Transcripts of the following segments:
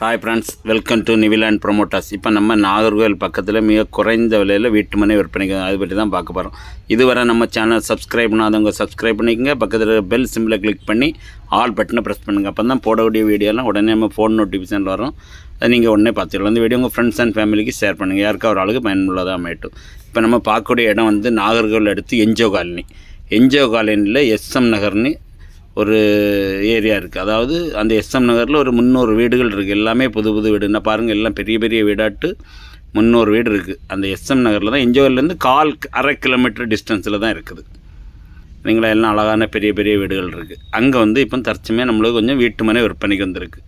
Hi friends welcome to Niviland promoters இப்போ நம்ம நாகர்கோவில் பக்கத்தில் மிக குறைந்த விலையில் வீட்டு மனை விற்பனைக்கு அதை பற்றி தான் பார்க்க போகிறோம் இதுவரை நம்ம சேனல் சப்ஸ்கிரைப் பண்ணாதவங்க சப்ஸ்கிரைப் பண்ணிக்கங்க. பக்கத்தில் பெல் சிம்பிளை கிளிக் பண்ணி ஆல் பட்டனை ப்ரெஸ் பண்ணுங்கள் அப்போ தான் போடக்கூடிய வீடியோலாம் உடனே நம்ம ஃபோன் நோட்டிஃபிகேஷன் வரும். அதை நீங்கள் உடனே பார்த்துக்கலாம். அந்த வீடியோ உங்கள் ஃப்ரெண்ட்ஸ் அண்ட் ஃபேமிலிக்கு ஷேர் பண்ணுங்கள் யாருக்கா ஒரு ஆளுக்கு பயனுள்ளதாக அமையட்டும். இப்போ நம்ம பார்க்கக்கூடிய இடம் வந்து நாகர்கோவில் அடுத்து என்ஜோ காலனி. என்ஜோ காலனியில் எஸ்எம் நகர்னு ஒரு ஏரியா இருக்குது அதாவது அந்த எஸ்எம் நகரில் ஒரு முந்நூறு வீடுகள் இருக்குது எல்லாமே புது புது வீடு. என்ன பாருங்கள் எல்லாம் பெரிய பெரிய வீடாட்டு முந்நூறு வீடு இருக்குது அந்த எஸ்எம் நகரில் தான் என்ஜோயிலேருந்து கால் அரை கிலோமீட்டர் டிஸ்டன்ஸில் தான் இருக்குது. நீங்களா எல்லாம் அழகான பெரிய பெரிய வீடுகள் இருக்குது அங்கே வந்து இப்போ தற்சமையாக நம்மளுக்கு கொஞ்சம் வீட்டு மனை விற்பனைக்கு வந்திருக்கு.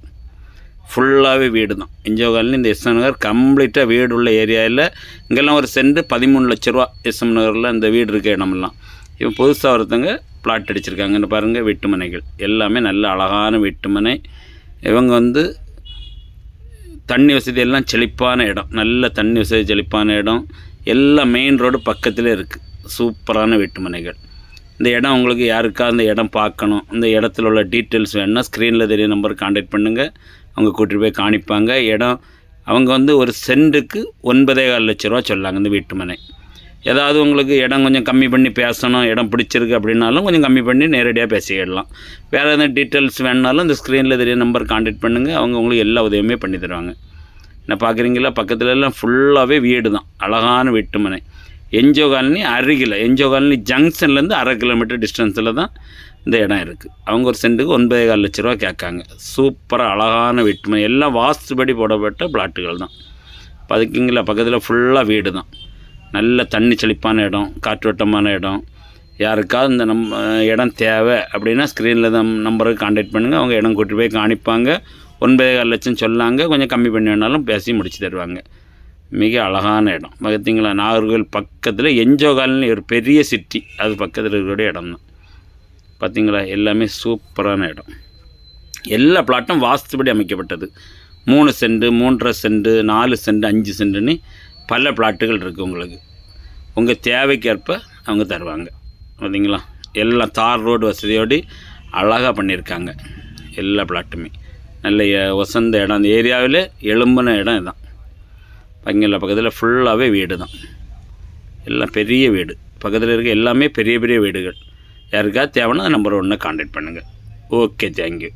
ஃபுல்லாகவே வீடு தான். என்ஜோ காலனி இந்த எஸ்எம் நகர் கம்ப்ளீட்டாக வீடு உள்ள ஏரியாவில் இங்கெல்லாம் ஒரு சென்ட் பதிமூணு லட்ச ரூபா எஸ்எம் நகரில் அந்த வீடு இருக்க இடமெல்லாம். இப்போ புதுசாக ஒருத்தங்க பிளாட் அடிச்சிருக்காங்கன்னு பாருங்கள் வீட்டுமனைகள். எல்லாமே நல்ல அழகான வீட்டுமனை. இவங்க வந்து தண்ணி வசதி எல்லாம் செழிப்பான இடம். நல்ல தண்ணி வசதி செழிப்பான இடம். எல்லாம் மெயின் ரோடு பக்கத்திலே இருக்குது சூப்பரான வீட்டுமனைகள். இந்த இடம் உங்களுக்கு யாருக்கா அந்த இடம் பார்க்கணும் இந்த இடத்துல உள்ள டீட்டெயில்ஸ் வேணும்னா ஸ்க்ரீனில் தெரிய நம்பர் காண்டாக்ட் பண்ணுங்கள் அவங்க கூட்டிகிட்டு போய் காணிப்பாங்க. இடம் அவங்க வந்து ஒரு சென்ட்டுக்கு ஒன்பதே கால் லட்ச ரூபா சொல்லாங்க இந்த வீட்டுமனை. ஏதாவது உங்களுக்கு இடம் கொஞ்சம் கம்மி பண்ணி பேசணும் இடம் பிடிச்சிருக்கு அப்படின்னாலும் கொஞ்சம் கம்மி பண்ணி நேரடியாக பேசிக்கிடலாம். வேறு எதாவது டீட்டெயில்ஸ் வேணுனாலும் இந்த ஸ்க்ரீனில் தெரிய நம்பர் காண்டாக்ட் பண்ணுங்கள் அவங்க உங்களுக்கு எல்லா உதவியுமே பண்ணி தருவாங்க. என்ன பார்க்குறீங்களா? பக்கத்துல எல்லாம் ஃபுல்லாகவே வீடு தான். அழகான வீட்டுமனை என்ஜோ காலனி அருகில் என்ஜோ காலனி ஜங்ஷன்லேருந்து அரை கிலோமீட்டர் டிஸ்டன்ஸில் தான் இந்த இடம் இருக்குது அவங்க ஒரு சென்ட்டுக்கு ஒன்பதே கால் லட்ச ரூபா கேட்காங்க. சூப்பராக அழகான வீட்டுமனை எல்லாம் வாஸ்துபடி போடப்பட்ட பிளாட்டுகள் தான். பதுக்கிங்களா? பக்கத்தில் ஃபுல்லாக வீடு தான். நல்ல தண்ணி செழிப்பான இடம் காற்றோட்டமான இடம். யாருக்காவது இந்த நம் இடம் தேவை அப்படின்னா ஸ்க்ரீனில் தான் நம்பருக்கு காண்டாக்ட் பண்ணுங்கள் அவங்க இடம் கூட்டி போய் காணிப்பாங்க. ஒன்பதே கால் லட்சம் சொல்லாங்க. கொஞ்சம் கம்மி பண்ணி வேணாலும் பேசி முடிச்சு தருவாங்க. மிக அழகான இடம். பார்த்தீங்களா? நாகர்கோவில் பக்கத்தில் என்ஜோ ஒரு பெரிய சிட்டி அது பக்கத்தில் இருக்கக்கூடிய இடம் தான் பார்த்தீங்களா? எல்லாமே சூப்பரான இடம். எல்லா பிளாட்டும் வாஸ்துபடி அமைக்கப்பட்டது. மூணு சென்ட் மூன்றரை சென்ட் நாலு சென்ட் அஞ்சு சென்ட்டுன்னு பல பிளாட்டுகள் இருக்குது உங்களுக்கு. உங்கள் தேவைக்கேற்ப அவங்க தருவாங்க. பார்த்தீங்களா எல்லாம் தார் ரோடு வசதியோடு அழகாக பண்ணியிருக்காங்க. எல்லா பிளாட்டுமே நல்ல வசந்த இடம். அந்த ஏரியாவில் எலும்பின இடம் இதுதான் பங்கல்ல பக்கத்தில் ஃபுல்லாகவே வீடு தான் எல்லாம் பெரிய வீடு. பக்கத்தில் இருக்க எல்லாமே பெரிய பெரிய வீடுகள். யாருக்காவது தேவைன்னா நம்பர் ஒன்று காண்டாக்ட் பண்ணுங்கள் ஓகே தேங்க்யூ